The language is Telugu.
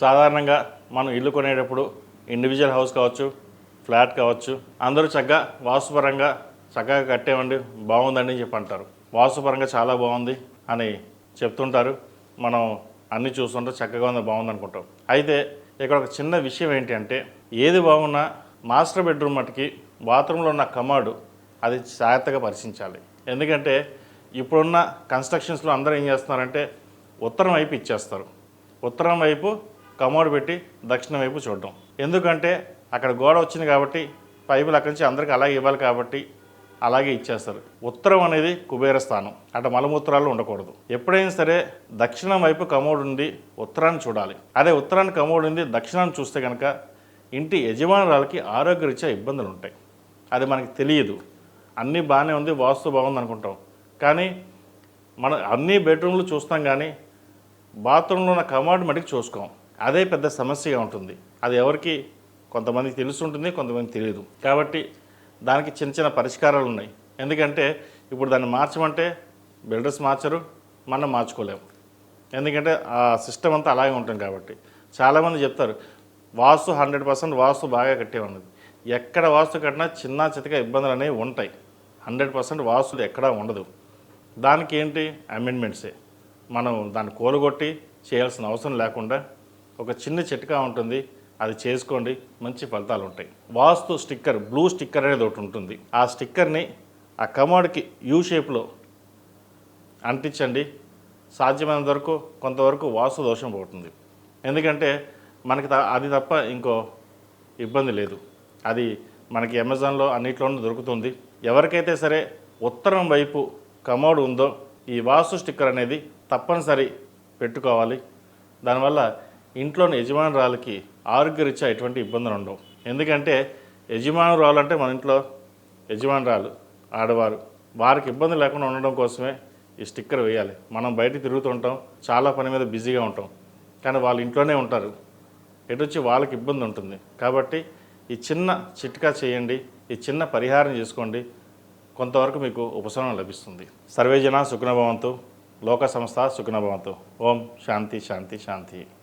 సాధారణంగా మనం ఇల్లు కొనేటప్పుడు ఇండివిజువల్ హౌస్ కావచ్చు ఫ్లాట్ కావచ్చు అందరూ చక్కగా వాస్తుపరంగా చక్కగా కట్టేవండి బాగుందండి అని చెప్పి అంటారు. వాస్తుపరంగా చాలా బాగుంది అని చెప్తుంటారు. మనం అన్నీ చూస్తుంటే చక్కగా ఉంది బాగుంది అనుకుంటాం. అయితే ఇక్కడ ఒక చిన్న విషయం ఏంటి అంటే ఏది బాగున్నా మాస్టర్ బెడ్రూమ్ మటుకి బాత్రూంలో ఉన్న కమాడు అది జాగ్రత్తగా పరిశీలించాలి. ఎందుకంటే ఇప్పుడున్న కన్స్ట్రక్షన్స్లో అందరూ ఏం చేస్తున్నారంటే ఉత్తరం వైపు ఇచ్చేస్తారు. ఉత్తరం వైపు కమోడ్ పెట్టి దక్షిణం వైపు చూడడం ఎందుకంటే అక్కడ గోడ వచ్చింది కాబట్టి పైపులు అక్కడి నుంచి అందరికీ అలాగే ఇవ్వాలి కాబట్టి అలాగే ఇచ్చేస్తారు. ఉత్తరం అనేది కుబేర స్థానం. అటు మలమూత్రాలు ఉండకూడదు. ఎప్పుడైనా సరే దక్షిణం వైపు కమోడ్ ఉంది ఉత్తరాన్ని చూడాలి. అదే ఉత్తరాన్ని కమోడ్ ఉంది దక్షిణాన్ని చూస్తే కనుక ఇంటి యజమానురాలకి ఆరోగ్యరీత్యా ఇబ్బందులు ఉంటాయి. అది మనకి తెలియదు. అన్నీ బాగానే ఉంది వాస్తు బాగుంది అనుకుంటాం. కానీ మనం అన్ని బెడ్రూమ్లు చూస్తాం కానీ బాత్రూంలో ఉన్న కమాడ్ మటుకు చూసుకోం. అదే పెద్ద సమస్యగా ఉంటుంది. అది ఎవరికి కొంతమందికి తెలుసుంటుంది కొంతమందికి తెలియదు. కాబట్టి దానికి చిన్న చిన్న పరిష్కారాలు ఉన్నాయి. ఎందుకంటే ఇప్పుడు దాన్ని మార్చమంటే బిల్డర్స్ మార్చరు మనం మార్చుకోలేము. ఎందుకంటే ఆ సిస్టమ్ అంతా అలాగే ఉంటుంది కాబట్టి. చాలామంది చెప్తారు వాస్తు హండ్రెడ్ పర్సెంట్ వాస్తు బాగా కట్టే ఉన్నది. ఎక్కడ వాస్తు కట్టినా చిన్న చితక ఇబ్బందులు అనేవి ఉంటాయి. హండ్రెడ్ పర్సెంట్ వాస్తులు ఎక్కడా ఉండదు. దానికి ఏంటి? అమెండ్మెంట్సే. మనం దాన్ని కోలుగొట్టి చేయాల్సిన అవసరం లేకుండా ఒక చిన్న చిట్కా ఉంటుంది అది చేసుకోండి మంచి ఫలితాలు ఉంటాయి. వాస్తు స్టిక్కర్ బ్లూ స్టిక్కర్ అనేది ఒకటి ఉంటుంది. ఆ స్టిక్కర్ని ఆ కమోడ్కి యూ షేప్లో అంటించండి. సాధ్యమైనంత వరకు కొంతవరకు వాస్తు దోషం పోతుంది. ఎందుకంటే మనకి త- అది తప్ప ఇంకో ఇబ్బంది లేదు. అది మనకి అమెజాన్లో అన్నిట్లోనూ దొరుకుతుంది. ఎవరికైతే సరే ఉత్తరం వైపు కమోడ్ ఉందో ఈ వాస్తు స్టిక్కర్ అనేది తప్పనిసరి పెట్టుకోవాలి. దానివల్ల ఇంట్లోని యజమానురాలకి ఆరోగ్యరీత్యా ఎటువంటి ఇబ్బందులు ఉండవు ఎందుకంటే యజమానురాలు అంటే మన ఇంట్లో యజమానురాలు ఆడవారు. వారికి ఇబ్బంది లేకుండా ఉండడం కోసమే ఈ స్టిక్కర్ వేయాలి. మనం బయట తిరుగుతుంటాం చాలా పని మీద బిజీగా ఉంటాం. కానీ వాళ్ళు ఇంట్లోనే ఉంటారు. ఎటు వచ్చి వాళ్ళకి ఇబ్బంది ఉంటుంది. కాబట్టి ఈ చిన్న చిట్కా చేయండి ఈ చిన్న పరిహారం చేసుకోండి. కొంతవరకు మీకు ఉపశమనం లభిస్తుంది. సర్వేజన సుఖనభవంతు లోక సంస్థ సుఖనభవంతు ఓం శాంతి శాంతి శాంతి.